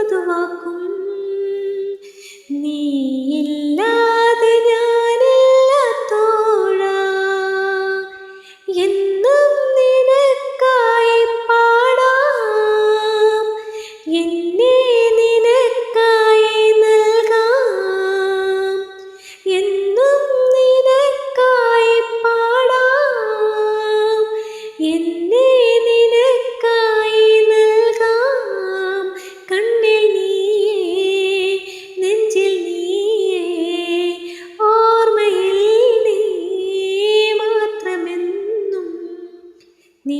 പതുവാക്കും നീ നീ